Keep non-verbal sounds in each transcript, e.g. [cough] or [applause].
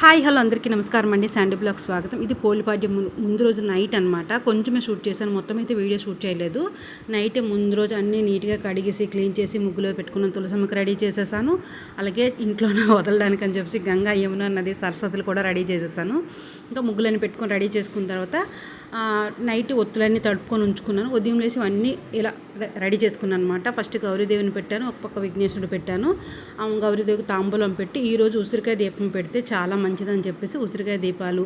Hi hello అందరికీ నమస్కారం అండి. శాండీ బ్లాగ్ స్వాగతం. ఇది పోలిపాడ్యం ముందు రోజు నైట్ అనమాట కొంచెమే షూట్ చేశాను. మొత్తం అయితే వీడియో షూట్ చేయలేదు. నైట్ ముందు రోజు అన్నీ నీట్గా కడిగేసి క్లీన్ చేసి ముగ్గులో పెట్టుకున్న తులసమ్మకి రెడీ చేసేసాను. అలాగే ఇంట్లోనే [laughs] వదలడానికి అని చెప్పి గంగా యమున నది సరస్వతులు కూడా రెడీ చేసేసాను. ఇంకా ముగ్గులని పెట్టుకొని రెడీ చేసుకున్న తర్వాత నైట్ ఒత్తులన్నీ తడుపుకొని ఉంచుకున్నాను. ఉదయం లేసి అన్నీ ఇలా రెడీ చేసుకున్నాను అనమాట ఫస్ట్ గౌరీదేవిని పెట్టాను ఒక పక్క విఘ్నేశ్వరుడు పెట్టాను. గౌరీదేవికి తాంబూలం పెట్టి ఈరోజు ఉసిరికాయ దీపం పెడితే చాలా మంచిదని చెప్పేసి ఉసిరికాయ దీపాలు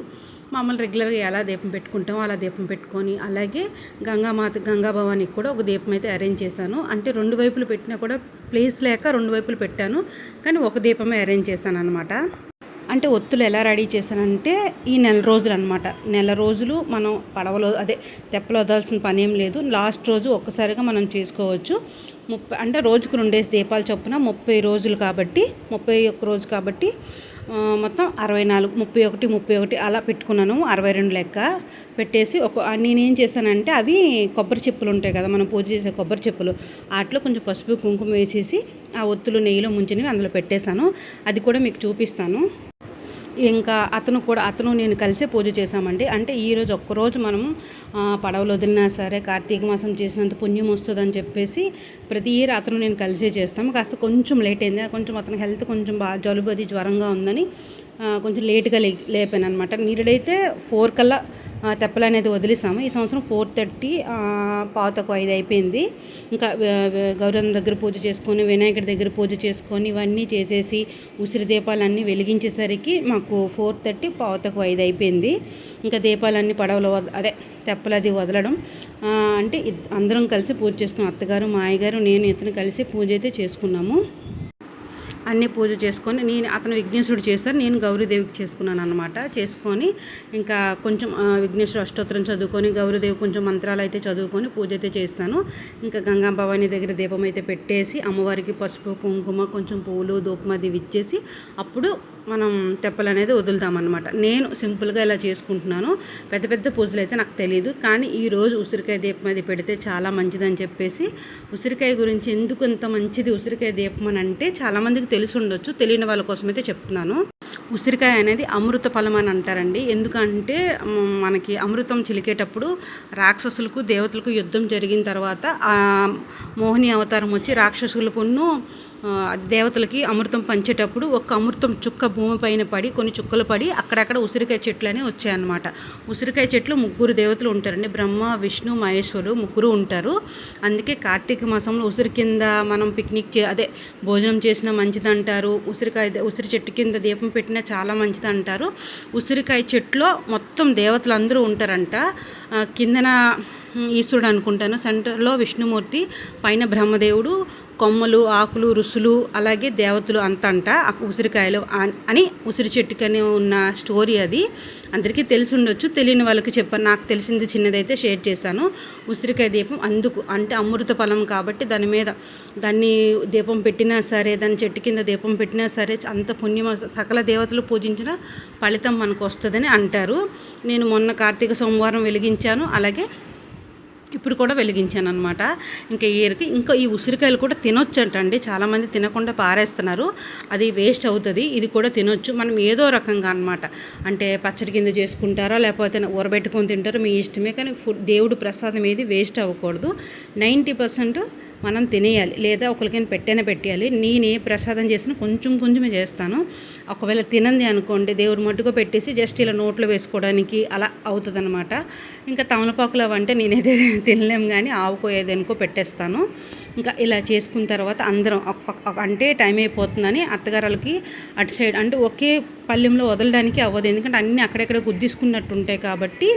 మామూలు రెగ్యులర్గా ఎలా దీపం పెట్టుకుంటామో అలా దీపం పెట్టుకొని అలాగే గంగామాత గంగా భవానికి కూడా ఒక దీపం అయితే అరేంజ్ చేశాను. అంటే రెండు వైపులు పెట్టినా కూడా ప్లేస్ లేక రెండు వైపులు పెట్టాను. కానీ ఒక దీపమే అరేంజ్ చేశాను అనమాట అంటే ఒత్తులు ఎలా రెడీ చేశానంటే ఈ నెల రోజులు అనమాట నెల రోజులు మనం పడవలో అదే తెప్పలు వదలాల్సిన పని ఏం లేదు. లాస్ట్ రోజు ఒక్కసారిగా మనం చేసుకోవచ్చు. ముప్పై అంటే రోజుకు రెండేసి దీపాలు చొప్పున ముప్పై రోజులు కాబట్టి ముప్పై ఒక్క రోజు కాబట్టి మొత్తం అరవై నాలుగు ముప్పై ఒకటి ముప్పై ఒకటి అలా పెట్టుకున్నాను అరవై రెండు లెక్క పెట్టేసి ఒక నేనేం చేశానంటే అవి కొబ్బరి చెప్పులు ఉంటాయి కదా మనం పూజ చేసే కొబ్బరి చెప్పులు వాటిలో కొంచెం పసుపు కుంకుమ వేసేసి ఆ ఒత్తులు నెయ్యిలో ముంచినవి అందులో పెట్టేశాను. అది కూడా మీకు చూపిస్తాను. ఇంకా అతను కూడా అతను నేను కలిసే పూజ చేశామండి. అంటే ఈరోజు ఒక్కరోజు మనం పడవలు వదిలినా సరే కార్తీక మాసం చేసినంత పుణ్యం వస్తుందని చెప్పేసి ప్రతి ఇయర్ అతను నేను కలిసే చేస్తాము. కాస్త కొంచెం లేట్ అయింది. కొంచెం అతని హెల్త్ కొంచెం బాగా జలుబు అది జ్వరంగా ఉందని కొంచెం లేట్గా లే లేపాను అనమాట నీరుడైతే ఫోర్ కల్లా తెప్పలు అనేది వదిలేసాము. ఈ సంవత్సరం ఫోర్ థర్టీ పాతకు ఐదు అయిపోయింది. ఇంకా గౌరవం దగ్గర పూజ చేసుకొని వినాయకుడి దగ్గర పూజ చేసుకొని ఇవన్నీ చేసేసి ఉసిరి దీపాలన్నీ వెలిగించేసరికి మాకు ఫోర్ థర్టీ పాతకు ఐదు అయిపోయింది. ఇంకా దీపాలన్నీ పడవలో అదే తెప్పలు అది వదలడం. అంటే అందరం కలిసి పూజ చేసుకున్నాం. అత్తగారు మా అయ్యగారు నేను ఇతను కలిసి పూజ అయితే చేసుకున్నాము. అన్నీ పూజ చేసుకొని నేను అతను విఘ్నేశ్వరుడు చేస్తారు నేను గౌరీదేవికి చేసుకున్నాను అనమాట చేసుకొని ఇంకా కొంచెం ఆ, విఘ్నేశ్వర అష్టోత్తరం చదువుకొని గౌరీదేవి కొంచెం మంత్రాలు అయితే చదువుకొని పూజ అయితే చేస్తాను. ఇంకా గంగా భవాని దగ్గర దీపం అయితే పెట్టేసి అమ్మవారికి పసుపు కుంకుమ కొంచెం పువ్వులు ధూపం అది ఇచ్చేసి అప్పుడు మనం తెప్పలు అనేది వదులుతామన్నమాట. నేను సింపుల్గా ఇలా చేసుకుంటున్నాను. పెద్ద పెద్ద పూజలు అయితే నాకు తెలియదు కానీ ఈరోజు ఉసిరికాయ దీపం అది పెడితే చాలా మంచిదని చెప్పేసి ఉసిరికాయ గురించి ఎందుకు ఇంత మంచిది ఉసిరికాయ దీపం అని అంటే చాలామందికి తెలిసి ఉండొచ్చు. తెలియని వాళ్ళ కోసం అయితే చెప్తున్నాను. ఉసిరికాయ అనేది అమృత ఫలం అని అంటారండి. ఎందుకంటే మనకి అమృతం చిలికేటప్పుడు రాక్షసులకు దేవతలకు యుద్ధం జరిగిన తర్వాత మోహిని అవతారం వచ్చి రాక్షసులకును ఆ, దేవతలకి అమృతం పంచేటప్పుడు ఒక అమృతం చుక్క భూమి పైన పడి కొన్ని చుక్కలు పడి అక్కడక్కడ ఉసిరికాయ చెట్లు అనేవి వచ్చాయన్నమాట. ఉసిరికాయ చెట్లు ముగ్గురు దేవతలు ఉంటారండి. బ్రహ్మ విష్ణు మహేశ్వరు ముగ్గురు ఉంటారు. అందుకే కార్తీక మాసంలో ఉసిరి కింద మనం పిక్నిక్ చే అదే భోజనం చేసిన మంచిదంటారు. ఉసిరికాయ ఉసిరి చెట్టు కింద దీపం పెట్టినా చాలా మంచిది అంటారు ఉసిరికాయ చెట్లో మొత్తం దేవతలు అందరూ ఉంటారంట కిందన ఈశ్వరుడు అనుకుంటాను. సెంటర్లో విష్ణుమూర్తి పైన బ్రహ్మదేవుడు కొమ్మలు ఆకులు రుసులు అలాగే దేవతలు అంత అంట ఆ ఉసిరికాయలు అని ఉసిరి చెట్టుకని ఉన్న స్టోరీ అది. అందరికీ తెలిసి ఉండొచ్చు తెలియని వాళ్ళకి చెప్పాను నాకు తెలిసింది చిన్నదైతే షేర్ చేశాను. ఉసిరికాయ దీపం అందుకు అంటే అమృత ఫలం కాబట్టి దాని మీద దాన్ని దీపం పెట్టినా సరే దాని చెట్టు కింద దీపం పెట్టినా సరే అంత పుణ్యం సకల దేవతలు పూజించిన ఫలితం మనకు వస్తుందని అంటారు. నేను మొన్న కార్తీక సోమవారం వెలిగించాను. అలాగే ఇప్పుడు కూడా వెలిగించాను అనమాట ఇంకా ఇయర్కి ఇంకా ఈ ఉసిరికాయలు కూడా తినొచ్చు అంటండి చాలామంది తినకుండా పారేస్తున్నారు. అది వేస్ట్ అవుతుంది. ఇది కూడా తినొచ్చు. మనం ఏదో రకంగా అనమాట అంటే పచ్చడి కింద చేసుకుంటారా లేకపోతే ఊరబెట్టుకొని తింటారో మీ ఇష్టమే. కానీ ఫుడ్ దేవుడు ప్రసాదం ఏది వేస్ట్ అవ్వకూడదు. నైంటీ పర్సెంట్ మనం తినేయాలి లేదా ఒకరికైనా పెట్టైనా పెట్టేయాలి. నేను ఏ ప్రసాదం చేసినా కొంచెం కొంచెమే చేస్తాను. ఒకవేళ తినంది అనుకోండి దేవుడు మట్టుగా పెట్టేసి జస్ట్ ఇలా నోట్లో వేసుకోవడానికి అలా అవుతుంది అనమాట ఇంకా తమలపాకులు అవంటే నేనైతే [laughs] తినలేం కానీ ఆవుకో ఏదనుకో పెట్టేస్తాను. ఇంకా ఇలా చేసుకున్న తర్వాత అందరం అంటే టైం అయిపోతుందని అత్తగారులకి అటు సైడ్ అంటే ఒకే పల్లెంలో వదలడానికి అవ్వదు. ఎందుకంటే అన్నీ అక్కడెక్కడ గుద్దిసుకున్నట్టు ఉంటాయి కాబట్టి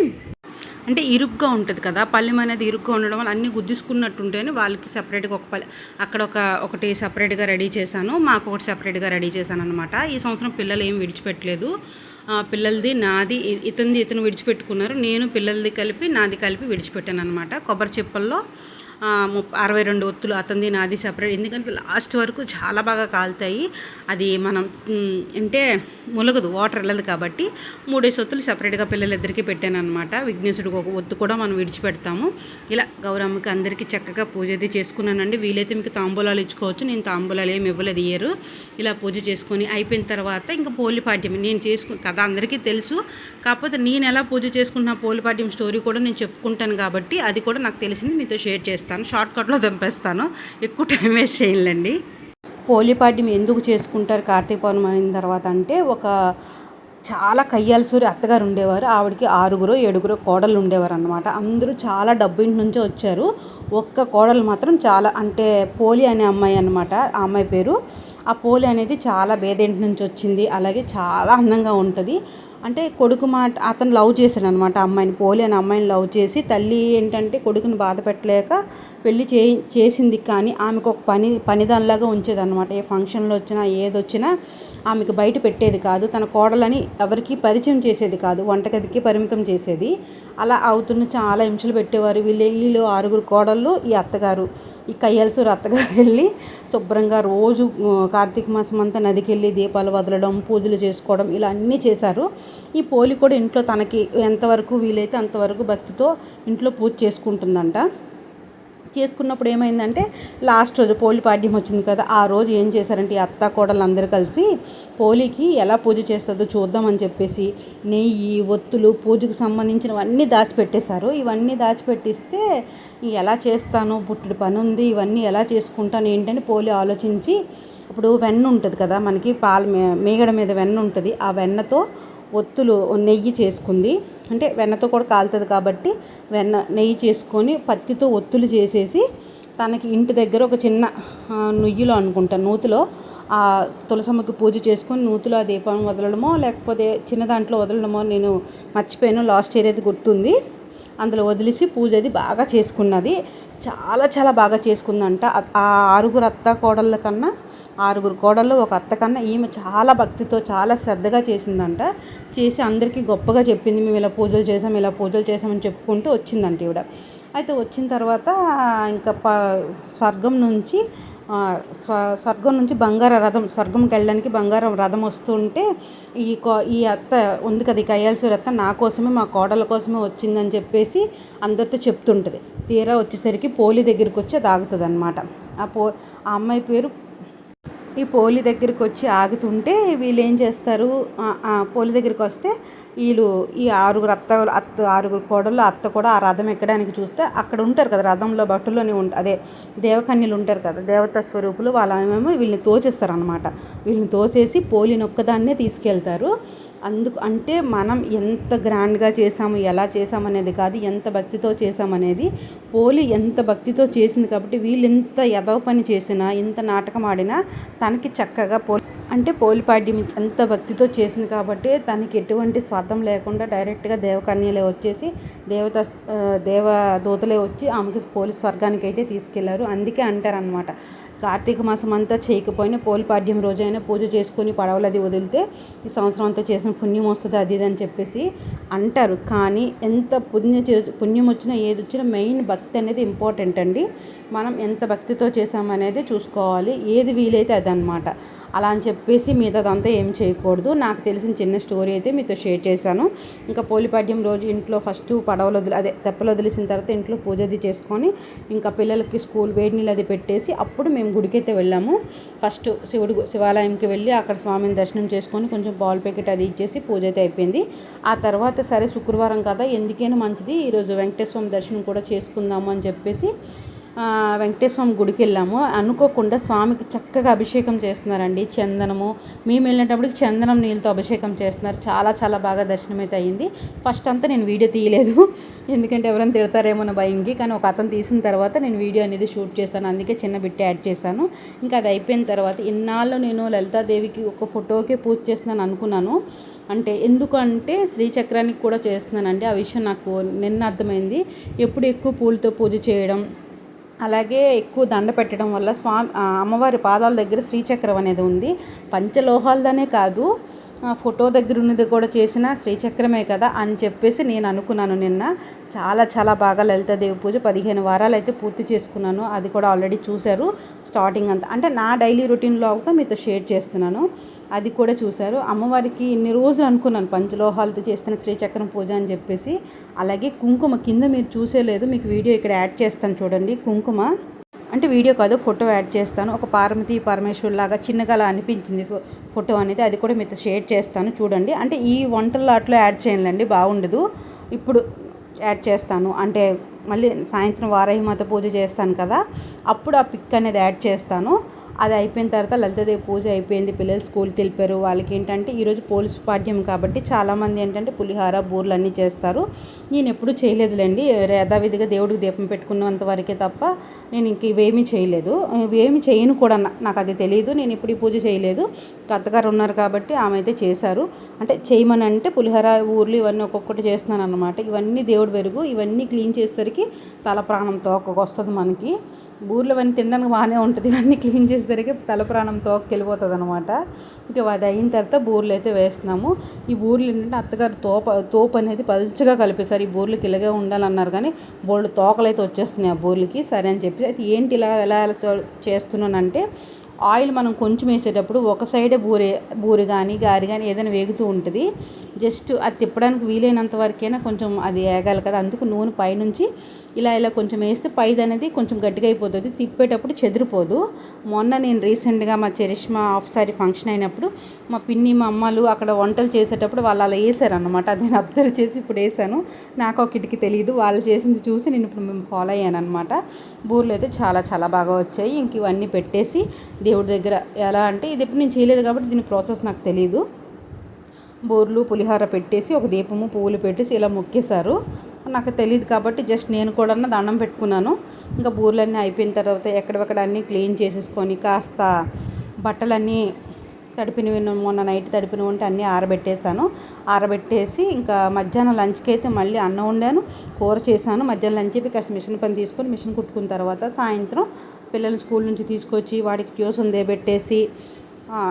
అంటే ఇరుగ్గా ఉంటుంది కదా పల్లెం అనేది ఇరుగ్గా ఉండడం వల్ల అన్నీ గుద్దిసుకున్నట్టు ఉంటేనే వాళ్ళకి సపరేట్గా ఒక పల్లె అక్కడ ఒక ఒకటి సపరేట్గా రెడీ చేశాను మాకు ఒకటి సపరేట్గా రెడీ చేశాను అనమాట ఈ సంవత్సరం పిల్లలు ఏం విడిచిపెట్టలేదు. పిల్లలది నాది ఇతనిది ఇతను విడిచిపెట్టుకున్నారు నేను పిల్లలది కలిపి నాది కలిపి విడిచిపెట్టాను అనమాట కొబ్బరి చిప్పల్లో అరవై రెండు ఒత్తులు అతంది నాది సపరేట్ ఎందుకంటే లాస్ట్ వరకు చాలా బాగా కాలుతాయి. అది మనం అంటే ములగదు వాటర్ వెళ్ళదు కాబట్టి మూడేసి ఒత్తులు సపరేట్గా పిల్లలిద్దరికీ పెట్టాను అనమాట విఘ్నేశుడికి ఒక ఒత్తు కూడా మనం విడిచిపెడతాము. ఇలా గౌరమ్మకి అందరికీ చక్కగా పూజ అయితే చేసుకున్నానండి. వీలైతే మీకు తాంబూలాలు ఇచ్చుకోవచ్చు. నేను తాంబూలాలు ఏమి ఇవ్వలేదు ఇయ్యరు. ఇలా పూజ చేసుకొని అయిపోయిన తర్వాత ఇంకా పోలిపాఠ్యం నేను చేసుకు కదా అందరికీ తెలుసు. కాకపోతే నేను ఎలా పూజ చేసుకున్న పోలిపాఠ్యం స్టోరీ కూడా నేను చెప్పుకుంటాను కాబట్టి అది కూడా నాకు తెలిసింది. మీతో షేర్ చేస్తాను. షార్ట్ షార్ట్కట్లో దంపేస్తాను ఎక్కువ టైం వేస్ట్ చేయాలండి పోలిపాటి ఎందుకు చేసుకుంటారు? కార్తీక పౌర్ణమి అయిన తర్వాత అంటే ఒక చాలా కయ్యాలసూరి అత్తగారు ఉండేవారు. ఆవిడకి ఆరుగురు ఏడుగురు కోడలు ఉండేవారు అనమాట అందరూ చాలా డబ్బు ఇంటి నుంచే వచ్చారు. ఒక్క కోడలు మాత్రం చాలా అంటే పోలి అనే అమ్మాయి అనమాట ఆ అమ్మాయి పేరు. ఆ పోలి అనేది చాలా పేదింటి నుంచి వచ్చింది. అలాగే చాలా అందంగా ఉంటుంది. అంటే కొడుకు మాట అతను లవ్ చేశాడు అనమాట అమ్మాయిని పోలేని అమ్మాయిని లవ్ చేసి తల్లి ఏంటంటే కొడుకుని బాధ పెట్టలేక పెళ్ళి చే చేసింది కానీ ఆమెకు ఒక పని పనిదానిలాగా ఉంచేది అనమాట ఏ ఫంక్షన్లో వచ్చినా ఏది వచ్చినా ఆమెకు బయట పెట్టేది కాదు. తన కోడలని ఎవరికి పరిచయం చేసేది కాదు. వంటగదికి పరిమితం చేసేది. అలా అవుతున్న చాలా హింసలు పెట్టేవారు. వీళ్ళు వీళ్ళు ఆరుగురు కోడళ్ళు ఈ అత్తగారు ఈ కయ్యలసూరు అత్తగారు వెళ్ళి శుభ్రంగా రోజు కార్తీక మాసం అంతా నదికి వెళ్ళి దీపాలు వదలడం పూజలు చేసుకోవడం ఇలా అన్నీ చేశారు. ఈ పోలి కూడా ఇంట్లో తనకి ఎంతవరకు వీలైతే అంతవరకు భక్తితో ఇంట్లో పూజ చేసుకుంటుందంట. చేసుకున్నప్పుడు ఏమైందంటే లాస్ట్ రోజు పోలి పాడ్యం వచ్చింది కదా ఆ రోజు ఏం చేశారంటే ఈ అత్త కోడలందరూ కలిసి పోలికి ఎలా పూజ చేస్తుందో చూద్దామని చెప్పేసి నెయ్యి ఒత్తులు పూజకు సంబంధించినవన్నీ దాచిపెట్టేశారు. ఇవన్నీ దాచిపెట్టిస్తే ఎలా చేస్తాను? పుట్టుడు పని ఉంది. ఇవన్నీ ఎలా చేసుకుంటాను? ఏంటని పోలి ఆలోచించి ఇప్పుడు వెన్న ఉంటుంది కదా మనకి పాల మే- మేగడ మీద వెన్న ఉంటుంది. ఆ వెన్నతో ఒత్తులు నెయ్యి చేసుకుంది. అంటే వెన్నతో కూడా కాలుతుంది కాబట్టి వెన్న నెయ్యి చేసుకొని పత్తితో ఒత్తులు చేసేసి తనకి ఇంటి దగ్గర ఒక చిన్న నుయ్యిలో అనుకుంటా నూతిలో ఆ తులసమ్మకి పూజ చేసుకొని నూతిలో ఆ దీపం వదలడమో లేకపోతే చిన్న దాంట్లో వదలడమో నేను మర్చిపోయాను లాస్ట్ ఇయర్ అయితే గుర్తుంది. అందులో వదిలేసి పూజ అది బాగా చేసుకున్నది. చాలా చాలా బాగా చేసుకుందంట. ఆ ఆరుగురు అత్త కోడళ్ళ కన్నా ఆరుగురు కోడళ్ళు ఒక అత్త కన్నా ఈమె చాలా భక్తితో చాలా శ్రద్ధగా చేసిందంట. చేసి అందరికీ గొప్పగా చెప్పింది మేము ఇలా పూజలు చేసాం ఇలా పూజలు చేసామని చెప్పుకుంటూ వచ్చిందంట ఈవిడ. అయితే వచ్చిన తర్వాత ఇంకా ప స్వర్గం నుంచి స్వ స్వర్గం నుంచి బంగార రథం స్వర్గంకి వెళ్ళడానికి బంగారం రథం వస్తుంటే ఈ కో ఈ అత్త ఉంది కదా ఈ కయ్యాల్సిన అత్త నా కోసమే మా కోడల కోసమే వచ్చిందని చెప్పేసి అందరితో చెప్తుంటుంది. తీరా వచ్చేసరికి పోలి దగ్గరికి వచ్చి అది ఆగుతుంది అనమాట ఆ పో ఆ అమ్మాయి పేరు ఈ పోలి దగ్గరికి వచ్చి ఆగుతుంటే వీళ్ళు ఏం చేస్తారు పోలి దగ్గరికి వస్తే వీళ్ళు ఈ ఆరుగురు అత్త అత్త ఆరుగురు కోడళ్ళు అత్త కూడా ఆ రథం ఎక్కడానికి చూస్తే అక్కడ ఉంటారు కదా రథంలో భట్టులోనే ఉంట అదే దేవకన్యలు ఉంటారు కదా దేవతా స్వరూపులు వాళ్ళేమో వీళ్ళని తోచేస్తారు అనమాట వీళ్ళని తోసేసి పోలిని ఒక్కదాన్నే తీసుకెళ్తారు. అందుకు అంటే మనం ఎంత గ్రాండ్గా చేసాము ఎలా చేసామనేది కాదు ఎంత భక్తితో చేసామనేది పోలి ఎంత భక్తితో చేసింది కాబట్టి వీళ్ళు ఎంత ఎదవ పని చేసినా ఎంత నాటకం ఆడినా తనకి చక్కగా పో అంటే పోలిపాడ్యం ఎంత భక్తితో చేసింది కాబట్టి తనకి ఎటువంటి స్వార్థం లేకుండా డైరెక్ట్గా దేవకన్యలే వచ్చేసి దేవత దేవ దేవదూతలే వచ్చి ఆమెకి పోలీస్ స్వర్గానికి అయితే తీసుకెళ్ళారు. అందుకే అంటారనమాట కార్తీక మాసం అంతా చేయకపోయినా పోలిపాడ్యం రోజైనా పూజ చేసుకొని పడవలది వదిలితే ఈ సంవత్సరం అంతా చేసిన పుణ్యం వస్తుంది అది ఇది అని చెప్పేసి అంటారు. కానీ ఎంత పుణ్యం చే పుణ్యం వచ్చినా ఏది వచ్చినా మెయిన్ భక్తి అనేది ఇంపార్టెంట్ అండి. మనం ఎంత భక్తితో చేసామనేది చూసుకోవాలి. ఏది వీలైతే అదనమాట అలా అని చెప్పేసి మిగతాదంతా ఏం చేయకూడదు. నాకు తెలిసిన చిన్న స్టోరీ అయితే మీతో షేర్ చేశాను. ఇంకా పోలిపాడ్యం రోజు ఇంట్లో ఫస్ట్ పడవలు వదిలి అదే తెప్పలు వదిలేసిన తర్వాత ఇంట్లో పూజ అది చేసుకొని ఇంకా పిల్లలకి స్కూల్ వేడి నీళ్ళు అది పెట్టేసి అప్పుడు మేము గుడికైతే వెళ్ళాము. ఫస్ట్ శివుడు శివాలయంకి వెళ్ళి అక్కడ స్వామిని దర్శనం చేసుకొని కొంచెం బాల్ ప్యాకెట్ అది ఇచ్చేసి పూజ అయితే అయిపోయింది. ఆ తర్వాత సరే శుక్రవారం కదా ఎందుకైనా మంచిది. ఈరోజు వెంకటేశ్వరం దర్శనం కూడా చేసుకుందాము అని చెప్పేసి వెంకటేశ్వర స్వామి గుడికి వెళ్ళాము. అనుకోకుండా స్వామికి చక్కగా అభిషేకం చేస్తున్నారండి. చందనము మేము వెళ్ళేటప్పటికి చందనం నీళ్ళతో అభిషేకం చేస్తున్నారు. చాలా చాలా బాగా దర్శనం అయితే అయ్యింది ఫస్ట్ అంతా నేను వీడియో తీయలేదు. ఎందుకంటే ఎవరైనా తిడతారేమో నా భయంకి. కానీ ఒక అతను తీసిన తర్వాత నేను వీడియో అనేది షూట్ చేశాను. అందుకే చిన్న బిట్ యాడ్ చేశాను. ఇంకా అది అయిపోయిన తర్వాత ఇన్నాళ్ళు నేను లలితాదేవికి ఒక ఫోటోకే పూజ చేస్తున్నాను అనుకున్నాను. అంటే ఎందుకంటే శ్రీచక్రానికి కూడా చేస్తున్నానండి. ఆ విషయం నాకు నిన్న అర్థమైంది. ఎప్పుడు ఎక్కువ పూలతో పూజ చేయడం అలాగే ఎక్కువ దండ పెట్టడం వల్ల స్వామి అమ్మవారి పాదాల దగ్గర శ్రీచక్రం అనేది ఉంది. పంచలోహాలదనే కాదు ఫోటో దగ్గర ఉన్నది కూడా చేసిన శ్రీచక్రమే కదా అని చెప్పేసి నేను అనుకున్నాను నిన్న. చాలా చాలా బాగా లలితాదేవి పూజ పదిహేను వారాలు అయితే పూర్తి చేసుకున్నాను. అది కూడా ఆల్రెడీ చూశారు స్టార్టింగ్ అంతా. అంటే నా డైలీ రొటీన్లో అవుతా మీతో షేర్ చేస్తున్నాను. అది కూడా చూశారు. అమ్మవారికి ఇన్ని రోజులు అనుకున్నాను పంచలోహాలతో చేస్తున్న శ్రీచక్రం పూజ అని చెప్పేసి. అలాగే కుంకుమ కింద మీరు చూసేలేదు. మీకు వీడియో ఇక్కడ యాడ్ చేస్తాను చూడండి. కుంకుమ అంటే వీడియో కాదు ఫోటో యాడ్ చేస్తాను. ఒక పార్వతి పరమేశ్వర్ లాగా చిన్నగా అలా అనిపించింది ఫోటో అనేది. అది కూడా మీతో షేర్ చేస్తాను చూడండి. అంటే ఈ వంటల అట్లా యాడ్ చేయాలండి బాగుండదు. ఇప్పుడు యాడ్ చేస్తాను. అంటే మళ్ళీ సాయంత్రం వారాహిమాత పూజ చేస్తాను కదా అప్పుడు ఆ పిక్ అనేది యాడ్ చేస్తాను. అది అయిపోయిన తర్వాత లలితాదేవి పూజ అయిపోయింది. పిల్లలు స్కూల్కి వెళ్ళిపోయారు. వాళ్ళకి ఏంటంటే ఈరోజు పోలీసు పాఠ్యం కాబట్టి చాలామంది ఏంటంటే పులిహార బూర్లు అన్నీ చేస్తారు. నేను ఎప్పుడూ చేయలేదులేండి. యథావిధిగా దేవుడికి దీపం పెట్టుకున్నంత వరకే తప్ప నేను ఇంక ఇవేమీ చేయలేదు. ఇవేమి చేయను కూడా నాకు అది తెలియదు నేను ఇప్పుడు ఈ పూజ చేయలేదు. అత్తగారు ఉన్నారు కాబట్టి ఆమె అయితే చేశారు. అంటే చేయమని అంటే పులిహోర ఊర్లు ఇవన్నీ ఒక్కొక్కటి చేస్తున్నాను అనమాట ఇవన్నీ దేవుడు వెరుగు. ఇవన్నీ క్లీన్ చేసేసరికి తల ప్రాణం తోకకు వస్తుంది మనకి. ఊర్లో అవన్నీ తినడానికి బాగానే ఉంటుంది ఇవన్నీ క్లీన్ చేసేసరికి తల ప్రాణం తోకకి వెళ్ళిపోతుంది అనమాట ఇంకా అది అయిన తర్వాత బూర్లు అయితే వేస్తున్నాము. ఈ బూర్లు ఏంటంటే అత్తగారు తోప తోపు అనేది పలుచగా కలిపేశారు. ఈ బూర్లకి ఇలాగే ఉండాలన్నారు కానీ బోర్డు తోకలు అయితే వచ్చేస్తున్నాయి ఆ బూర్లకి. సరే అని చెప్పి అయితే ఏంటి ఇలా ఎలా చేస్తున్నానంటే ఆయిల్ మనం కొంచెం వేసేటప్పుడు ఒక సైడే బూరె బూరి కానీ గారి కానీ ఏదైనా వేగుతూ ఉంటుంది. జస్ట్ అది తిప్పడానికి వీలైనంత వరకైనా కొంచెం అది వేగాలి కదా. అందుకు నూనె పైనుంచి ఇలా ఇలా కొంచెం వేస్తే పైది అనేది కొంచెం గట్టిగా అయిపోతుంది. తిప్పేటప్పుడు చెదిరిపోదు. మొన్న నేను రీసెంట్గా మా చరిష్మా ఆఫ్ సారీ ఫంక్షన్ అయినప్పుడు మా పిన్ని మా అమ్మలు అక్కడ వంటలు చేసేటప్పుడు వాళ్ళు అలా వేసారనమాట అది నేను అబ్జర్వ్ చేసి ఇప్పుడు వేసాను. నాకు ఒక కిటికీ తెలియదు వాళ్ళు చేసింది చూసి నేను ఇప్పుడు మేము ఫాలో అయ్యాను అనమాట బూర్లు అయితే చాలా చాలా బాగా వచ్చాయి. ఇంక ఇవన్నీ పెట్టేసి దేవుడి దగ్గర ఎలా అంటే ఇది ఎప్పుడు నేను చేయలేదు కాబట్టి దీని ప్రాసెస్ నాకు తెలియదు బోర్లు పులిహార పెట్టేసి ఒక దీపము పువ్వులు పెట్టేసి ఇలా మొక్కేశారు. నాకు తెలియదు కాబట్టి జస్ట్ నేను కూడా దండం పెట్టుకున్నాను. ఇంకా బూర్లన్నీ అయిపోయిన తర్వాత ఎక్కడెక్కడ అన్నీ క్లీన్ చేసేసుకొని కాస్త బట్టలన్నీ తడిపినవి మొన్న నైట్ తడిపినవి ఉంటే అన్నీ ఆరబెట్టేశాను. ఆరబెట్టేసి ఇంకా మధ్యాహ్నం లంచ్కి అయితే మళ్ళీ అన్నం వండాను కూర చేశాను. మధ్యాహ్నం లంచ్ చెప్పి కాస్త మిషన్ పని తీసుకొని మిషన్ కుట్టుకున్న తర్వాత సాయంత్రం పిల్లలు స్కూల్ నుంచి తీసుకొచ్చి వాడికి ట్యూషన్ దేబెట్టేసి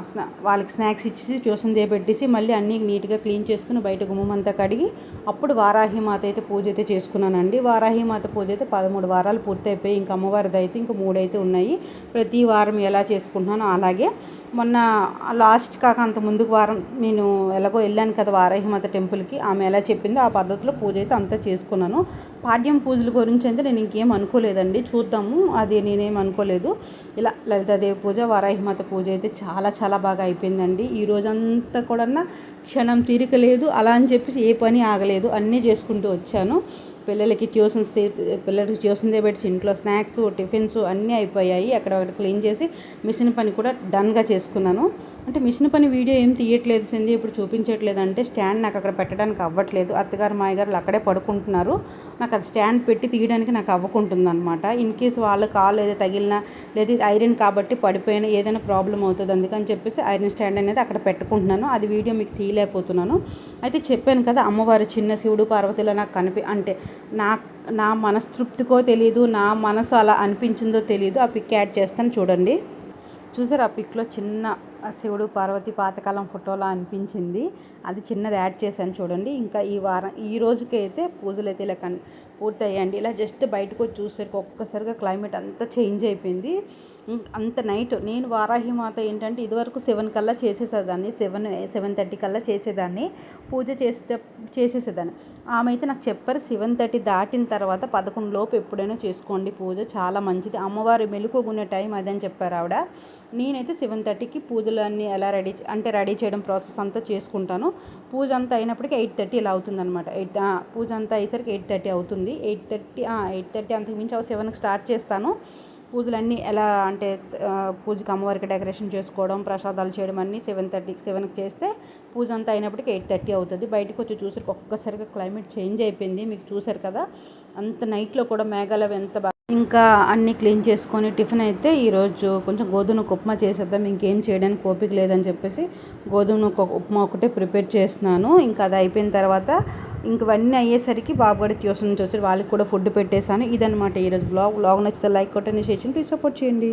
స్నా వాళ్ళకి స్నాక్స్ ఇచ్చేసి ట్యూషన్ పెట్టేసి మళ్ళీ అన్నీ నీట్గా క్లీన్ చేసుకుని బయట గుమ్మంతా కడిగి అప్పుడు వారాహి మాత అయితే పూజ అయితే చేసుకున్నానండి. వారాహి మాత పూజ అయితే పదమూడు వారాలు పూర్తయిపోయి ఇంకా అమ్మవారిది అయితే ఇంకా మూడు అయితే ఉన్నాయి. ప్రతి వారం ఎలా చేసుకుంటున్నానో అలాగే మొన్న లాస్ట్ కాక అంత ముందుకు వారం నేను ఎలాగో వెళ్ళాను కదా వారాహిమాత టెంపుల్కి ఆమె ఎలా చెప్పిందో ఆ పద్ధతిలో పూజ అయితే అంతా చేసుకున్నాను. పాడ్యం పూజల గురించి అయితే నేను ఇంకేం అనుకోలేదండి. చూద్దాము అది నేనేం అనుకోలేదు. ఇలా లలితాదేవి పూజ వారాహిమాత పూజ అయితే చాలా చాలా బాగా అయిపోయిందండి. ఈ రోజంతా కూడా క్షణం తీరిక లేదు. అలా అని చెప్పేసి ఏ పని ఆగలేదు. అన్నీ చేసుకుంటూ వచ్చాను. పిల్లలకి ట్యూషన్స్ పిల్లలకి ట్యూషన్ పెట్టి ఇంట్లో స్నాక్స్ టిఫిన్స్ అన్నీ అయిపోయాయి. అక్కడ క్లీన్ చేసి మిషన్ పని కూడా డన్గా చేసుకున్నాను. అంటే మిషన్ పని వీడియో ఏం తీయట్లేదు సింది ఇప్పుడు చూపించట్లేదు అంటే స్టాండ్ నాకు అక్కడ పెట్టడానికి అవ్వట్లేదు. అత్తగారు మాయగారు అక్కడే పడుకుంటున్నారు. నాకు అది స్టాండ్ పెట్టి తీయడానికి నాకు అవ్వకుంటుంది అనమాట ఇన్ కేస్ వాళ్ళ కాలు ఏదో తగిలినా లేదా ఐరన్ కాబట్టి పడిపోయినా ఏదైనా ప్రాబ్లం అవుతుంది అందుకని చెప్పేసి ఐరన్ స్టాండ్ అనేది అక్కడ పెట్టుకుంటున్నాను. అది వీడియో మీకు తీయలేకపోతున్నాను. అయితే చెప్పాను కదా అమ్మవారు చిన్న శివుడు పార్వతిలో నాకు కనిపి అంటే నా నా మనస్తృప్తికో తెలియదు నా మనసు అలా అనిపించిందో తెలియదు ఆ పిక్ యాడ్ చేస్తాను చూడండి. చూసారు ఆ పిక్లో చిన్న శివుడు పార్వతి పాతకాలం ఫోటోలా అనిపించింది. అది చిన్నది యాడ్ చేశాను చూడండి. ఇంకా ఈ వారం ఈ రోజుకి అయితే పూజలు అయితే ఇలా కన్ పూర్తయ్యండి ఇలా జస్ట్ బయటకు వచ్చి చూసరికి ఒక్కసారిగా క్లైమేట్ అంతా చేంజ్ అయిపోయింది. అంత నైట్. నేను వారాహిమాత ఏంటంటే ఇదివరకు సెవెన్ కల్లా చేసేసేదాన్ని. సెవెన్ సెవెన్ థర్టీ కల్లా చేసేదాన్ని. పూజ చేసే చేసేసేదాన్ని. ఆమె అయితే నాకు చెప్పారు సెవెన్ థర్టీ దాటిన తర్వాత పదకొండు లోపు ఎప్పుడైనా చేసుకోండి పూజ. చాలా మంచిది. అమ్మవారి మెలుకునే టైం అదని చెప్పారు ఆవిడ. నేనైతే సెవెన్ థర్టీకి పూజలు అన్నీ ఎలా రెడీ అంటే రెడీ చేయడం ప్రాసెస్ అంతా చేసుకుంటాను. పూజ అంతా అయినప్పటికీ ఎయిట్ థర్టీ ఇలా అవుతుందన్నమాట. ఎయిట్ పూజ అంతా అయ్యేసరికి ఎయిట్ థర్టీ అవుతుంది. ఎయిట్ థర్టీ ఎయిట్ థర్టీ అంతకు మించి సెవెన్కి స్టార్ట్ చేస్తాను. పూజలన్నీ ఎలా అంటే పూజకి అమ్మవారికి డెకరేషన్ చేసుకోవడం ప్రసాదాలు చేయడం అన్నీ సెవెన్ థర్టీకి సెవెన్కి చేస్తే పూజ అంతా అయినప్పటికీ ఎయిట్ థర్టీ అవుతుంది. బయటకు వచ్చి చూసరికి ఒక్కసారిగా క్లైమేట్ చేంజ్ అయిపోయింది. మీకు చూసారు కదా? అంత నైట్లో కూడా మేఘాలు అవి ఎంత బాగా ఇంకా అన్నీ క్లీన్ చేసుకొని టిఫిన్ అయితే ఈరోజు కొంచెం గోధుమ ఉప్మా చేసేద్దాం ఇంకేం చేయడానికి ఓపిక లేదని చెప్పేసి గోధుమ ఉప్మా ఒకటే ప్రిపేర్ చేస్తున్నాను. ఇంకా అది అయిపోయిన తర్వాత ఇంకవన్నీ అయ్యేసరికి బాబు ట్యూషన్ నుంచి వచ్చి వాళ్ళకి కూడా ఫుడ్ పెట్టేశాను. ఇదనమాట ఈరోజు బ్లాగ్. బ్లాగ్ నచ్చితే లైక్ కొట్టండి షేర్ చేయండి ప్లీజ్ సపోర్ట్ చేయండి.